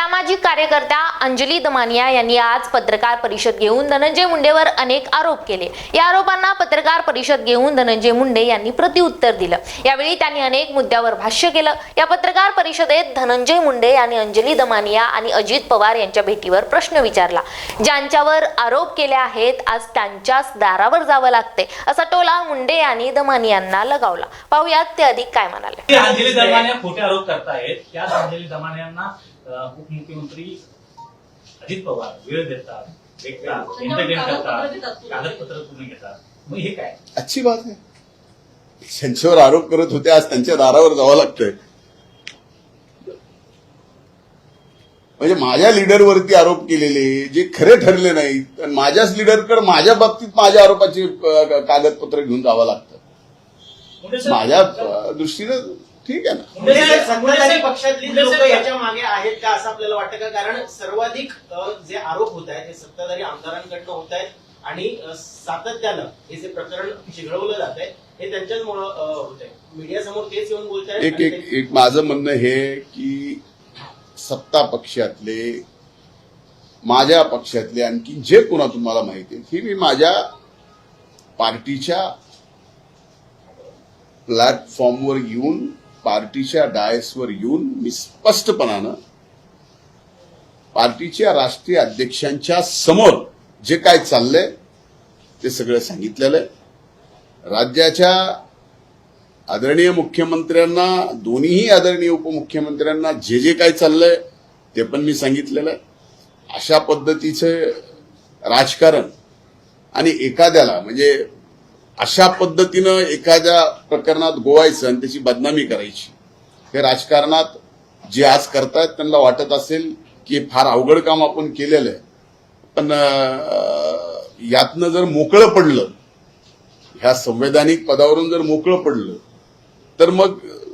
सामाजिक कार्यकर्त्या अंजली दमानिया यांनी आज पत्रकार परिषद घेऊन धनंजय मुंडेवर अनेक आरोप केले. या आरोपांना पत्रकार परिषद घेऊन धनंजय मुंडे यांनी प्रतिउत्तर दिलं. यावेळी त्यांनी अनेक मुद्द्यावर भाष्य केलं. या पत्रकार परिषदेत धनंजय मुंडे यांनी अंजली दमानिया आणि अजित पवार यांच्या भेटीवर प्रश्न विचारला. ज्यांच्यावर आरोप केले आहेत आज त्यांच्याच दारावर जावं लागते असा टोला मुंडे यांनी दमानियांना लगावला. पाहुयात ते अधिक काय म्हणाले. अंजली दमानिया खोटे आरोप करतायत. त्याच अंजली दमानियांना उपमुख्यमंत्री अजित पवार वेळ देतात भेटतात एंटरटेन करतात कागदपत्र तुम्ही घेतात. मग हे काय? अच्छी बात आहे त्यांच्यावर आरोप करत होते आज त्यांच्या दारावर जावं लागतंय. म्हणजे माझ्या लीडरवरती आरोप केलेले जे खरे ठरले नाहीत आणि माझ्याच लीडरकडे माझ्या बाबतीत माझ्या आरोपाची कागदपत्र घेऊन जावं लागतं. माझ्या दृष्टीनं ठीक आहे ना? सत्ताधारी पक्षातली लोक याच्या मागे आहेत का असं आपल्याला वाटतं का? कारण सर्वाधिक अ, जे आरोप होत आहेत ते सत्ताधारी आमदारांकडनं होत आहेत आणि अ, सातत्यानं हे जे प्रकरण चिघळवलं जात आहे हे त्यांच्याचमुळं होत आहे. मीडियासमोर तेच येऊन बोलत आहेत एक आणि एक एक माझं म्हणणं हे की सत्ता पक्षातले माझ्या पक्षातले आणखी जे कोणा तुम्हाला माहिती आहे ही मी माझ्या पार्टीच्या प्लॅटफॉर्मवर येऊन पार्टीच्या डायसवर येऊन मी स्पष्टपणानं पार्टीच्या राष्ट्रीय अध्यक्षांच्या समोर जे काय चाललंय ते सगळं सांगितलेलं आहे. राज्याच्या आदरणीय मुख्यमंत्र्यांना दोन्हीही आदरणीय उपमुख्यमंत्र्यांना जे जे काय चाललंय ते पण मी सांगितलेलं आहे. अशा पद्धतीचं राजकारण आणि एखाद्याला म्हणजे अशा पद्धतीनं एखाद्या प्रकरणात गोवायचं आणि त्याची बदनामी करायची. हे राजकारणात जे आज करतायत त्यांना वाटत असेल की फार अवघड काम आपण केलेलं आहे. पण यातनं जर मोकळं पडलं ह्या संवैधानिक पदावरून जर मोकळं पडलं तर मग